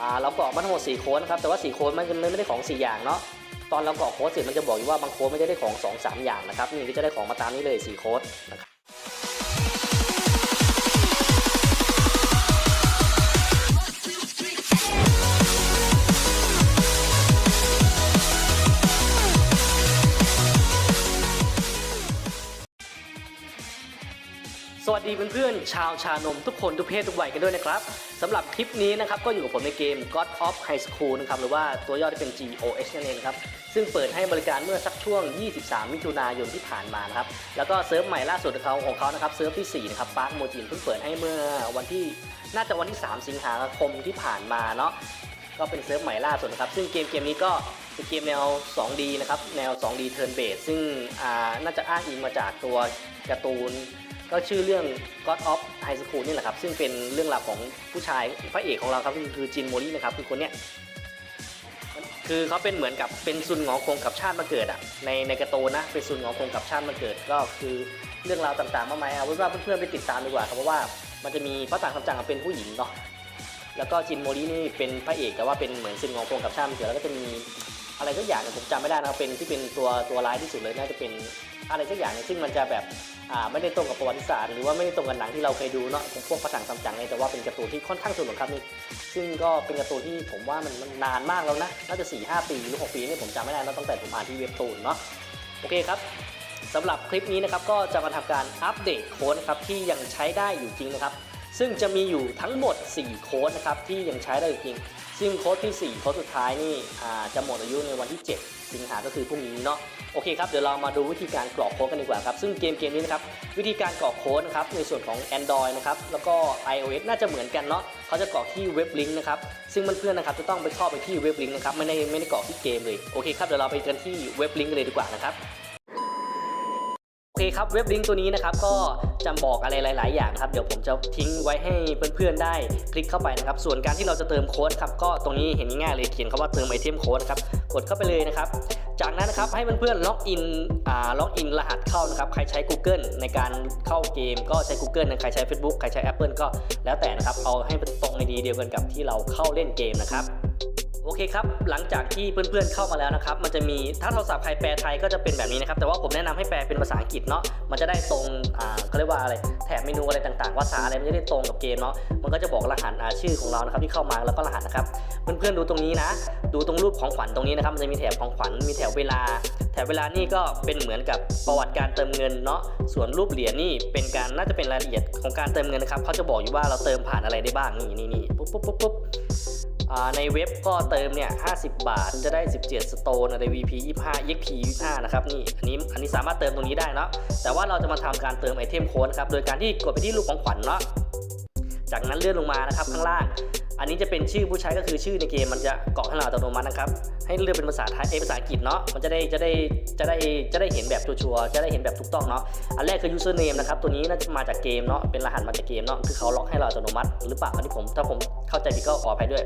อ่าเรากรอกมาทั้งหมด4โค้ดนะครับแต่ว่า4โค้ดมันมันไม่ได้ของ 4 อย่างเนาะตอนเรากรอกโค้ดเสร็จมันจะบอกอยู่ว่าบางโค้ดไม่ได้ได้ของ 2 3 อย่างนะครับนี่ก็จะได้ของมาตามนี้เลย4โค้ดนะครับ เพื่อนๆ ชาวชานมทุกคนทุกเพศทุกวัยกันด้วยนะครับสำหรับคลิปนี้นะครับก็อยู่กับผมในเกม God of High School นะครับหรือว่าตัวย่อที่เป็น GOH นั่นเองครับซึ่งเปิดให้บริการเมื่อสักช่วง 23 มิถุนายนที่ผ่านมานะครับแล้วก็เซิร์ฟใหม่ล่าสุดของเขาของเขานะครับเซิร์ฟที่ 4 นะครับ Park Mojin เพิ่งเปิดให้เมื่อวันที่น่าจะวันที่ 3 สิงหาคมที่ผ่านมาเนาะก็เป็นเซิร์ฟใหม่ล่าสุดนะครับซึ่งเกมเกมนี้ก็เป็นเกมแนว 2D นะครับแนว 2D Turn Based ซึ่งน่าจะอ้างอิงมาจากตัวการ์ตูน ก็ชื่อเรื่อง God of High School นี่แหละครับ ซึ่งเป็นเรื่องราวของผู้ชายพระเอกของเราครับคือจินโมรี่นะครับคือคนเนี้ยคือเขาเป็นเหมือนกับเป็นซุนหงอคงกับชาติมาเกิดอะในในกร์ตูนนะ เป็นซุนหงอคงกับชาติมาเกิด ก็คือเรื่องราวต่างๆมากมายเอาไว้ว่าเพื่อนๆไปติดตามดีกว่าครับเพราะว่ามันจะมีพระต่างคำจังเป็นผู้หญิงเนาะแล้วก็จินโมรี่นี่เป็นพระเอกแต่ว่าเป็นเหมือนซุนหงอคงกับชาติมาเกิดแล้วก็จะมีอะไรสักอย่างผมจำไม่ได้นะเป็นที่เป็นตัวตัวร้ายที่สุดเลยน่าจะเป็นอะไรสักอย่างเนี่ยซึ่งมันจะแบบไม่ได้ตรงกับประวัติศาสตร์หรือว่าไม่ได้ตรงกับหนังที่เราเคยดูเนาะของพวกพระถังซัมจังเนี่ยแต่ว่าเป็นการ์ตูนที่ค่อนข้างสนุกครับนี่ซึ่งก็เป็นการ์ตูนที่ผมว่ามันนานมากแล้วนะน่าจะ4ี่หปีหรือ 6 ปีนี่ผมจำไม่ได้แล้วตั้งแต่ผมอ่านที่เว็บตูนเนาะโอเคครับสำหรับคลิปนี้นะครับก็จะมาทำการอัปเดตโค้ดนะครับที่ยังใช้ได้อยู่จริงนะครับซึ่งจะมีอยู่ทั้งหมด 4 โค้ดนะครับที่ยังใช้ได้อยู่จริง ซึ่งโค้ดที่ 4 โค้ดสุดท้ายนี่จะหมดอายุในวันที่ 7 สิงหาก็คือพรุ่งนี้เนาะโอเคครับเดี๋ยวเรามาดูวิธีการกรอกโค้ดกันดีกว่าครับ ซึ่งเกมเกมนี้นะครับวิธีการกรอกโค้ดนะครับในส่วนของ Android นะครับแล้วก็ iOS น่าจะเหมือนกันเนาะเขาจะกรอกที่เว็บลิงก์นะครับซึ่งเพื่อนๆนะครับจะต้องไปเข้าไปที่เว็บลิงก์นะครับไม่ได้ไม่ได้กรอกที่เกมเลยโอเคครับเดี๋ยวเราไปกันที่เว็บลิงก์กันเลยดีกว่านะครับ เคครับเว็บลิงก์ตัวนี้นะครับก็จะบอกอะไรหลาย ๆ อย่างครับเดี๋ยวผมจะทิ้งไว้ให้เพื่อน ๆ ได้คลิกเข้าไปนะครับ ส่วนการที่เราจะเติมโค้ดครับก็ตรงนี้เห็นง่ายเลยเขียนคำว่าเติมไอเทมโค้ดครับกดเข้าไปเลยนะครับ จากนั้นนะครับให้เพื่อนๆล็อกอินอ่าล็อกอินรหัสเข้านะครับ ใครใช้ Google ในการเข้าเกมก็ใช้ Google นะใครใช้ Facebook ใครใช้ Apple ก็แล้วแต่นะครับเอาให้ตรงในดีเดียวกันกับที่เราเข้าเล่นเกมนะครับ โอเคครับ หลังจากที่เพื่อนๆเข้ามาแล้วนะครับ มันจะมีถ้าโทรศัพท์ใครแปลไทยก็จะเป็นแบบนี้นะครับ แต่ว่าผมแนะนำให้แปลเป็นภาษาอังกฤษเนาะ มันจะได้ตรงอ่าเขาเรียกว่าอะไร แถบเมนูอะไรต่างๆ ภาษาอะไรมันจะได้ตรงกับเกมเนาะ มันก็จะบอกรหัสชื่อของเรานะครับที่เข้ามาแล้วก็รหัสนะครับ เพื่อนๆดูตรงนี้นะ ดูตรงรูปของขวัญตรงนี้นะครับ มันจะมีแถบของขวัญ มีแถบเวลา แถบเวลานี่ก็เป็นเหมือนกับประวัติการเติมเงินเนาะ ส่วนรูปเหรียญนี่เป็นการน่าจะเป็นรายละเอียดของการเติมเงินนะครับ เขาจะบอกอยู่ว่าเราเติมผ่านอะไรได้บ้าง นี่นี่นี่ปุ๊บปุ๊บปุ๊บปุ๊บ ในเว็บก็เติมเนี่ย 50 บาทจะได้ 17 สโตนใน VP 25 EXP 25 นะครับนี่อันนี้อันนี้สามารถเติมตรงนี้ได้เนาะแต่ว่าเราจะมาทำการเติมไอเทมโค้ดครับ โดยการที่กดไปที่รูปของขวัญเนาะจากนั้นเลื่อนลงมานะครับข้างล่างอันนี้จะเป็นชื่อผู้ใช้ก็คือชื่อในเกมมันจะกรอกให้เราอัตโนมัตินะครับ ให้เลือกเป็นภาษาไทยเอภาษาอังกฤษเนาะ มันจะได้จะได้จะได้จะได้เห็นแบบชัวร์จะได้เห็นแบบถูกต้องเนาะ อันแรกคือ username นะครับ ตัวนี้น่าจะมาจากเกมเนาะ เป็นรหัสมาจากเกมเนาะ คือเขาล็อกให้เราอัตโนมัติหรือเปล่าอันนี้ผมถ้าผมเข้าใจผิดก็ขออภัยด้วย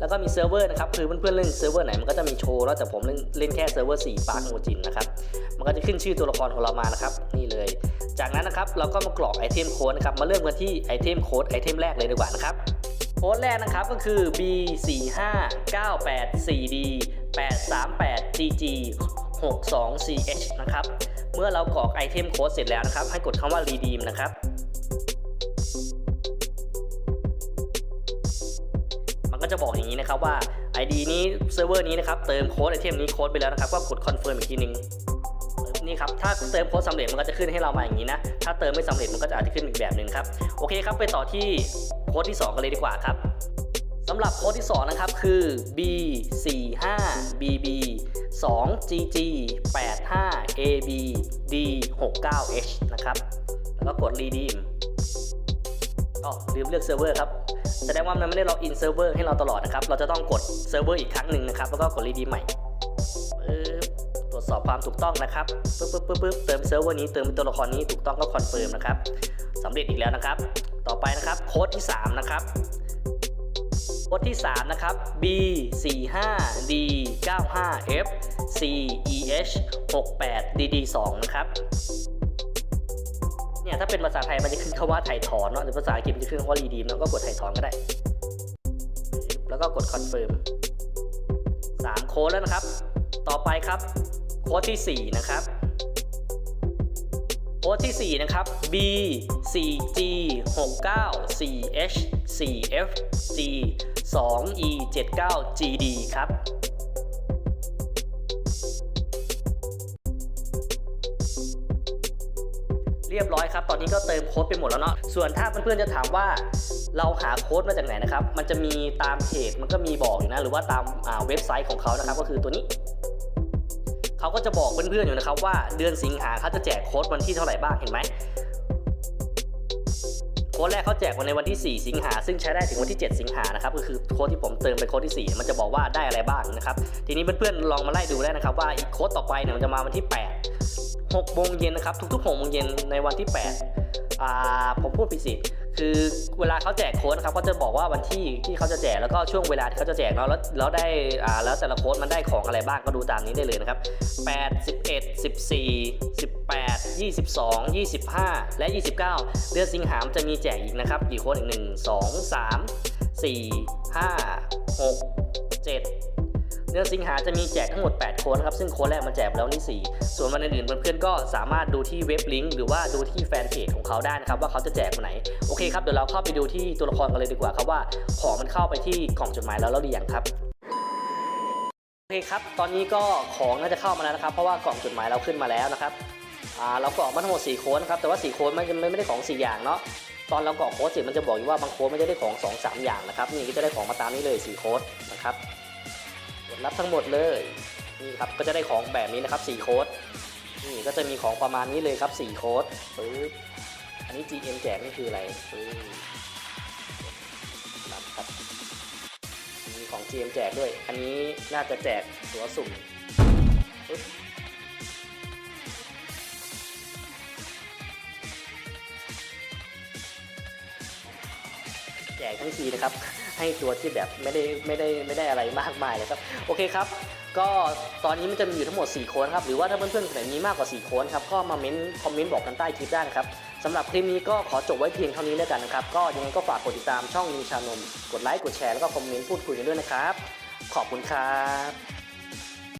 แล้วก็มีเซิร์ฟเวอร์นะครับ คือเพื่อนๆเล่นเซิร์ฟเวอร์ไหนมันก็จะมีโชว์แล้วแต่ผมเล่นเล่นแค่เซิร์ฟเวอร์4ปาร์คโมจินนะครับ มันก็จะขึ้นชื่อตัวละครของเรามานะครับ นี่เลย จากนั้นนะครับเราก็มากรอกไอเทมโค้ดนะครับ มาเริ่มกันที่ไอเทมโค้ดไอเทมแรกเลยดีกว่านะครับ โค้ดแรกนะครับก็คือ B 4 5 9 8 4 D 8 3 8 GG 6 2 CH นะครับ เมื่อเรากรอกไอเทมโค้ดเสร็จแล้วนะครับ ให้กดคำว่า redeem นะครับ มันก็จะบอกอย่างนี้นะครับว่า ID นี้เซิร์ฟเวอร์นี้นะครับเติมโค้ดไอเทมนี้โค้ดไปแล้วนะครับก็กดคอนเฟิร์มอีกทีนึงนี่ครับ ถ้าเติมโค้ดสำเร็จมันก็จะขึ้นให้เรามาอย่างนี้นะ ถ้าเติมไม่สำเร็จมันก็จะอาจจะขึ้นอีกแบบหนึ่งครับ โอเคครับ ไปต่อที่ โค้ดที่ 2 กันเลยดีกว่าครับสำหรับโค้ดที่ 2 นะครับ คือ B 4 5 BB 2 GG 8 5 AB D 6 9 H นะครับ แล้วก็กด redeem ก็ลืมเลือกเซิร์ฟเวอร์ครับ แสดงว่ามันไม่ได้ล็อกอินเซิร์ฟเวอร์ให้เราตลอดนะครับ เราจะต้องกดเซิร์ฟเวอร์อีกครั้งหนึ่งนะครับ แล้วก็กดรีดีใหม่ตรวจสอบความถูกต้องนะครับปึ๊บปึ๊บปึ๊บปึ๊บเติมเซิร์ฟเวอร์นี้เติมตัวละครนี้ถูกต้องก็คอนเฟิร์มนะครับสำเร็จอีกแล้วนะครับ ต่อไปนะครับโค้ดที่ 3 นะครับโค้ดที่ 3 นะครับ B 4 5 D 9 5 F C E H 6 8 D D 2นะครับเนี่ยถ้าเป็นภาษาไทยมันจะขึ้นคำว่าไถ่ถอนเนาะหรือภาษาอังกฤษมันจะขึ้นคำว่ารีดีมเนาะก็กดไถ่ถอนก็ได้ แล้วก็กดคอนเฟิร์มสามโค้ดแล้วนะครับ ต่อไปครับโค้ดที่ 4 นะครับ ค้ดที่ 4 นะครับ B 4 G 6 9 4 H 4 F G 2 E 7 9 G D ครับเรียบร้อยครับ ตอนนี้ก็เติมโค้ดไปหมดแล้วเนาะ ส่วนถ้าเพื่อนๆจะถามว่าเราหาโค้ดมาจากไหนนะครับ มันจะมีตามเพจ มันก็มีบอกอยู่นะ หรือว่าตามเว็บไซต์ของเขานะครับ ก็คือตัวนี้ เขาก็จะบอกเพื่อนๆอยู่นะครับว่าเดือนสิงหาเขาจะแจกโค้ดวันที่เท่าไหร่บ้างเห็นไหมโค้ดแรกเขาแจกวันในวันที่ 4 สิงหา ซึ่งใช้ได้ถึงวันที่ 7 สิงหานะครับ ก็คือโค้ดที่ผมเติมไปโค้ดที่ 4 มันจะบอกว่าได้อะไรบ้างนะครับ ทีนี้เพื่อนๆลองมาไล่ดูได้นะครับว่าอีกโค้ดต่อไปเนี่ยมันจะมาวันที่ 8 6โมงเย็นนะครับ ทุกๆ6โมงเย็นในวันที่ 8 อ่า ผมพูดผิดสิ คือเวลาเขาแจกโค้ดนะครับเขาจะบอกว่าวันที่ที่เขาจะแจกแล้วก็ช่วงเวลาที่เขาจะแจกเนาะแล้วแล้วได้อ่าแล้วแต่ละโค้ดมันได้ของอะไรบ้างก็ดูตามนี้ได้เลยนะครับ8 11 14 18 22 25 และ 29 เดือนสิงหาคมจะมีแจกอีกนะครับกี่โค้ดอีก1 2 3 4 5 6 7 เดือนสิงหาจะมีแจกทั้งหมด 8 โค้ดนะครับ ซึ่งโค้ดแรกมันแจกแล้วนี่ 4 ส่วนวันอื่นๆเพื่อนๆก็สามารถดูที่เว็บลิงก์หรือว่าดูที่แฟนเพจของเขาได้นะครับ ว่าเขาจะแจกวันไหน โอเคครับ เดี๋ยวเราเข้าไปดูที่ตัวละครกันเลยดีกว่าครับว่าของมันเข้าไปที่กล่องจดหมายแล้วแล้วหรือยังครับโอเคครับ ตอนนี้ก็ของน่าจะเข้ามาแล้วนะครับ เพราะว่ากล่องจดหมายเราขึ้นมาแล้วนะครับอ่าเรากรอกมาทั้งหมด4โค้ดครับแต่ว่า4โค้ดมันจะไม่ได้ของ 4 อย่างเนาะตอนเรากรอกโค้ดเสร็จมันจะบอกอยู่ว่าบางโค้ดไม่ได้ได้ของ 2 3 อย่างนะครับนี่ก็จะได้ของมาตามนี้เลย4โค้ดนะครับ รับทั้งหมดเลยนี่ครับก็จะได้ของแบบนี้นะครับ4โค้ดนี่ก็จะมีของประมาณนี้เลยครับ4โค้ดปึ๊บอันนี้ GM แจกนี่คืออะไรปึ๊บรับครับมีของ GM แจกด้วย อันนี้น่าจะแจกตัวสุ่มปึ๊บแจกทั้งทีนะครับ ให้ตัวที่แบบไม่ได้ไม่ได้ไม่ได้อะไรมากมายเลยครับโอเคครับก็ตอนนี้มันจะมีอยู่ทั้งหมด 4 โค้ดครับหรือว่าถ้าเพื่อนๆคนไหนมีมากกว่า 4 โค้ดครับก็มาเม้นคอมเมนต์บอกกันใต้คลิปได้นะครับสำหรับคลิปนี้ก็ขอจบไว้เพียงเท่านี้แล้วกันนะครับก็ยังไงก็ฝากกดติดตามช่องนิวชานม กดไลค์กดแชร์แล้วก็คอมเมนต์พูดคุยกันด้วยนะครับ ขอบคุณครับ